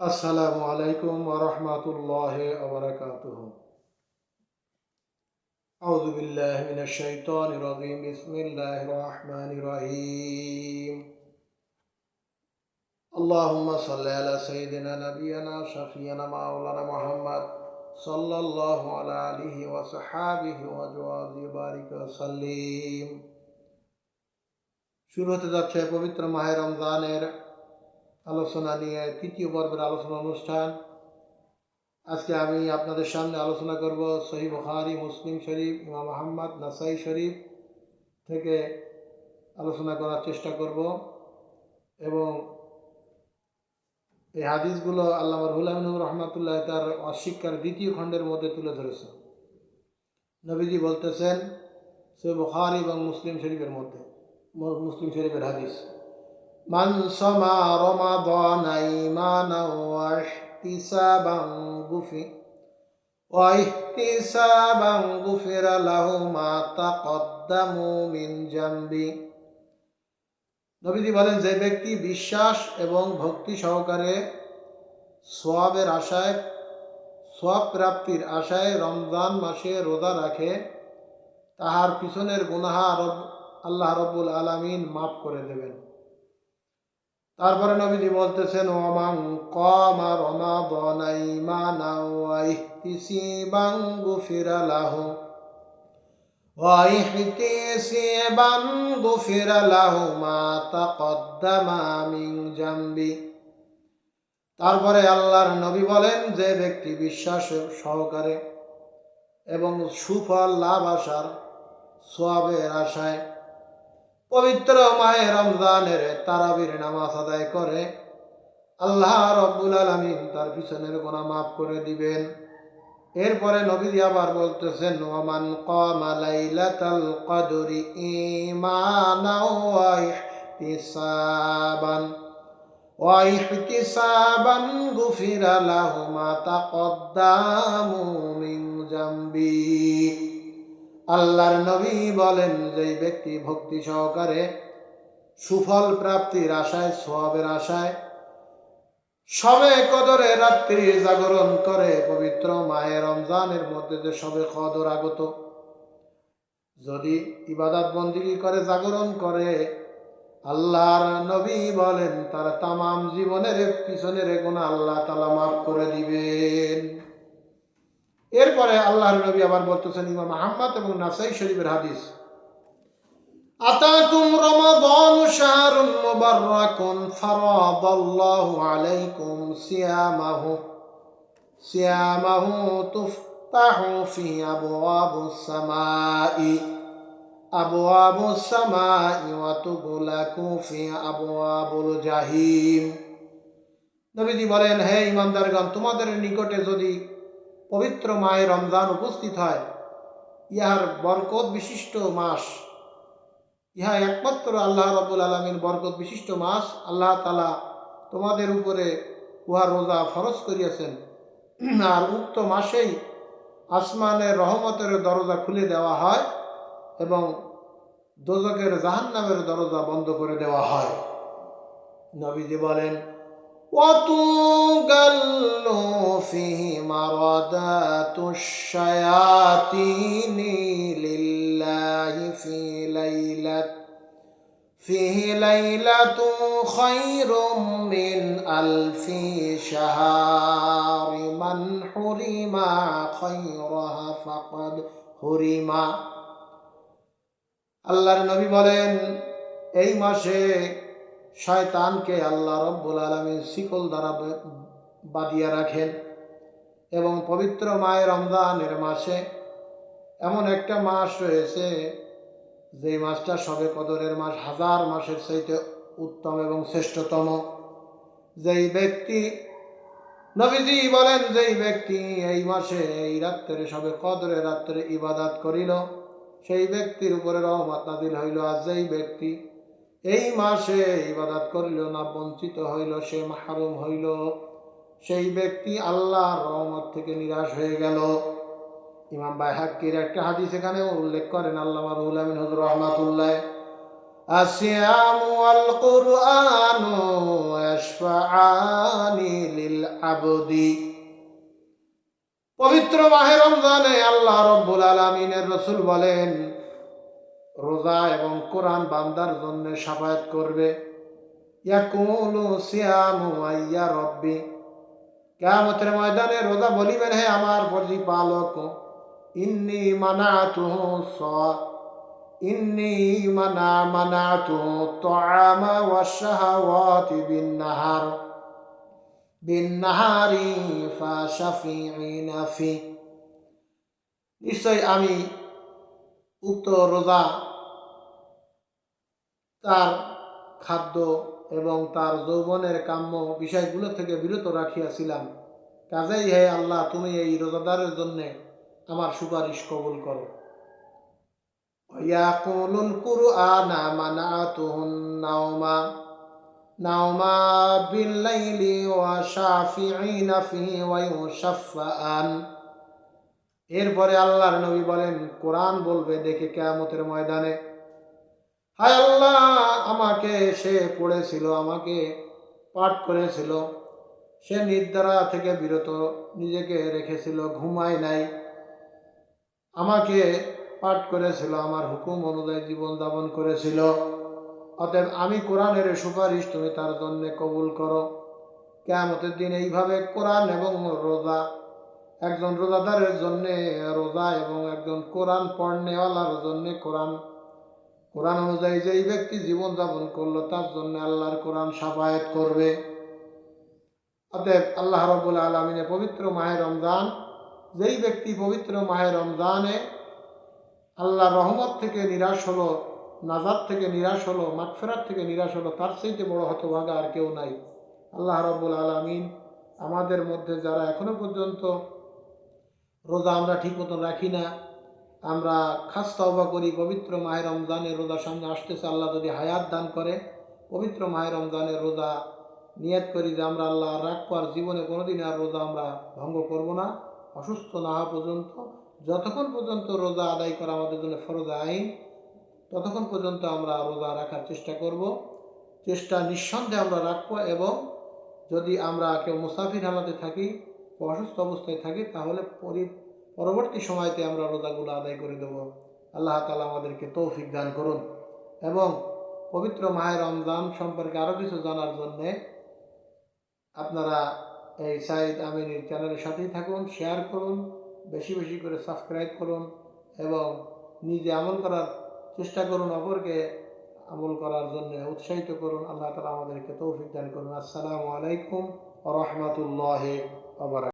السلام عليكم ورحمة الله وبركاته أعوذ بالله من الشيطان الرجيم بسم الله الرحمن الرحيم اللهم صل على سيدنا نبينا شفينا مولانا محمد صلى الله على آله وصحابه وأزواجه وبارك وسلم শুরু হতে যাচ্ছে পবিত্র মাহে রমজানের আলোচনা নিয়ে তৃতীয় পর্বের আলোচনা অনুষ্ঠান। আজকে আমি আপনাদের সামনে আলোচনা করব সহি বুখারি, মুসলিম শরীফ, ইমাম আহম্মদ নাসাই শরীফ থেকে আলোচনা করার চেষ্টা করব এবং এই হাদিসগুলো আল্লাহ রহুল আমিনুর রহমাতুল্লাহ তার অশিক্ষার দ্বিতীয় খণ্ডের মধ্যে তুলে ধরেছে নবীজি বলতেছেন, সহি বুখারি এবং মুসলিম শরীফের মধ্যে মুসলিম শরীফের হাদিস। من صام رمضان إيمانا واحتسابا غفر واحتسابا غفر له ما تقدم من جنبه নবীজি বলেন যে ব্যক্তি বিশ্বাস এবং ভক্তি সহকারে সোয়াবের আশায় সোয়াব প্রাপ্তির আশায় রমজান মাসে রোজা রাখে তাহার পিছনের গুনাহা রব আল্লাহ রব্বুল আলমিন মাফ করে দেবেন তারপরে নবীজি বলতেছেন, ওমান কম আর রমাদান ঈমানা ওয়া ইহতিসাবান গুফিরা লাহু ওয়া ইহতিসাবান গুফিরা লাহু মা তাকদ্দামা মিন তারপরে আল্লাহর নবী বলেন, যে ব্যক্তি বিশ্বাস সহকারে এবং সুফল লাভ আসার সোয়াবের আশায় পবিত্র মায়ের রমজানের তারাবির নামাজ আদায় করে আল্লাহ রব্বুল আলমিন তার পিছনের গোনা মাফ করে দিবেন। এরপরে নবীজি আবার বলতেছেন ওমান কামা লাইলাতাল কদরি ঈমানাও ওয়া ইহতিসাবান। ওয়া ইহতিসাবান গুফিরা লাহু মা তাকদ্দামু মিন জামবি। আল্লাহর নবী বলেন যে ব্যক্তি ভক্তি সহকারে সুফল প্রাপ্তির আশায় সোয়াবের আশায় সবে কদরে রাত্রি জাগরণ করে, পবিত্র মায়ের রমজানের মধ্যে যে সবে কদর আগত, যদি ইবাদত বন্দিগি করে, জাগরণ করে, আল্লাহর নবী বলেন, তার তামাম জীবনের পিছনের গুণা আল্লাহ তালা মাফ করে দিবেন। এরপরে আল্লাহর নবী আবার বলতেছেন ইমাম আহম্মদ এবং নাসাই শরীফের হাদিস। আতাকুম রমাদান শাহরুন মুবাররাকুন ফারাদাল্লাহু আলাইকুম সিয়ামাহু। সিয়ামাহু তুফতাহু ফি আবওয়াবুস সামাই। আবওয়াবুস সামাই ওয়া তুগলাকু ফি আবওয়াবুল জাহিম। নবীজি বলেন, হে ইমানদারগণ, তোমাদের নিকটে যদি পবিত্র মায়ে রমজান উপস্থিত হয়। ইহার বরকত বিশিষ্ট মাস। ইহা একমাত্র আল্লাহ রবুল আলমীর বরকত বিশিষ্ট মাস। আল্লাহ তালা তোমাদের উপরে উহা রোজা ফরজ করিয়াছেন। আর উক্ত মাসেই আসমানের রহমতের দরজা খুলে দেওয়া হয় এবং দোজকের জাহান্নামের দরজা বন্ধ করে দেওয়া হয়। নবীজি বলেন অত গাল্লো فيه مردات الشياطين لله في ليلة فيه ليلة خير من ألف شهر من حرم خيرها فقد حرم আল্লাহর নবী বলেন এই মাসে শয়তানকে আল্লাহ রব্বুল আলমীর শিকল দ্বারা বাঁধিয়ে রাখেন এবং পবিত্র মায়ের রমজানের মাসে এমন একটা মাস রয়েছে যে মাসটা সবে কদরের মাস, হাজার মাসের চাইতে উত্তম এবং শ্রেষ্ঠতম। যেই ব্যক্তি, নবীজি বলেন, যেই ব্যক্তি এই মাসে, এই রাত্রে সবে কদরের রাত্রে ইবাদাত করিল, সেই ব্যক্তির উপরে রহমত নাদিল হইল। আর যেই ব্যক্তি এই মাসে ইবাদাত করিল, না বঞ্চিত হইল, সে মাহরুম হইল। সেই ব্যক্তি আল্লাহর রহমত থেকে নিরাশ হয়ে গেল ইমাম বাইহাক্কির একটা হাদিস এখানে উল্লেখ করেন আল্লাহ রুহুল আমিন হজর রহমাতুল্লাহ الصيام والقرآن يشفعان للعبد পবিত্র মাহে রমজানে আল্লাহ রব্বুল আলমিনের রসুল বলেন রোজা এবং কোরআন বান্দার জন্য সাফায়াত করবে ইয়াকুলু সিয়ামু আইয়া রব্বি কেয়ামতের ময়দানে রোজা বলিবেন, হে আমার প্রতিপালক ইন্নি মানাতুহু স, ইন্নি মানা মানাতুহু তাআমা ওয়াশ শাহাওয়াতি বিন নাহার বিন নাহারি ফা শাফিঈনা ফি নিশ্চয় আমি উক্ত রোজা তার খাদ্য এবং তার যৌবনের কাম্য বিষয়গুলো থেকে বিরত রাখিয়াছিলাম। কাজেই হে আল্লাহ, তুমি এই রোজাদারের জন্য আমার সুপারিশ কবুল করো। নাওমা নাওমা ওয়া এরপরে আল্লাহর নবী বলেন, কোরআন বলবে, দেখে কেয়ামতের ময়দানে হায় আল্লাহ, আমাকে সে পড়েছিল, আমাকে পাঠ করেছিল। সে নির্দারা থেকে বিরত, নিজেকে রেখেছিল, ঘুমায় নাই। আমাকে পাঠ করেছিল, আমার হুকুম অনুযায়ী জীবন যাপন করেছিল। অতএব আমি কোরআনের সুপারিশ তুমি তার জন্য কবুল করো। কেয়ামতের দিন এইভাবে কোরআন এবং রোজা, একজন রোজাদারের জন্যে, রোজা এবং একজন কোরআন পড়নেওয়ালার জন্যে কোরআন কোরআন অনুযায়ী যেই ব্যক্তি জীবন যাপন করল, তার জন্য আল্লাহর কোরআন সাফায়াত করবে। অতএব আল্লাহ রবুল আলমিনে পবিত্র মাহে রমজান, যেই ব্যক্তি পবিত্র মাহে রমজানে আল্লাহ রহমত থেকে নিরাশ হলো নাজাদ থেকে নিরাশ হলো, মাগফেরাত থেকে নিরাশ হলো, তার চাইতে বড় হতভাগা আর কেউ নাই। আল্লাহ রব্বুল আলমিন আমাদের মধ্যে যারা এখনও পর্যন্ত রোজা আমরা ঠিক মতন রাখি না আমরা খাস তওবা করি, পবিত্র মাহে রমজানের রোজা সামনে আসতেছে আল্লাহ যদি হায়াত দান করে, পবিত্র মাহে রমজানের রোজা নিয়ত করি যে আমরা আল্লাহ রাখব আর জীবনে কোনোদিন আর রোজা আমরা ভঙ্গ করব না। অসুস্থ না হওয়া পর্যন্ত, যতক্ষণ পর্যন্ত রোজা আদায় করা আমাদের জন্য ফরজ আইন, ততক্ষণ পর্যন্ত আমরা রোজা রাখার চেষ্টা করব। চেষ্টা নিঃসন্দেহে আমরা রাখব এবং যদি আমরা কেউ মুসাফির হালাতে থাকি অসুস্থ অবস্থায় থাকি, তাহলে পরি পরবর্তী সময়তে আমরা রোজাগুলো আদায় করে দেব। আল্লাহ তালা আমাদেরকে তৌফিক দান করুন। এবং পবিত্র মাহের রমজান সম্পর্কে আরও কিছু জানার জন্যে আপনারা এই সাইদ আমিনীর চ্যানেলের সাথেই থাকুন, শেয়ার করুন, বেশি বেশি করে সাবস্ক্রাইব করুন এবং নিজে আমল করার চেষ্টা করুন, অপরকে আমল করার জন্য উৎসাহিত করুন। আল্লাহ তালা আমাদেরকে তৌফিক দান করুন। আসসালামু আলাইকুম রহমতুল্লাহ আবার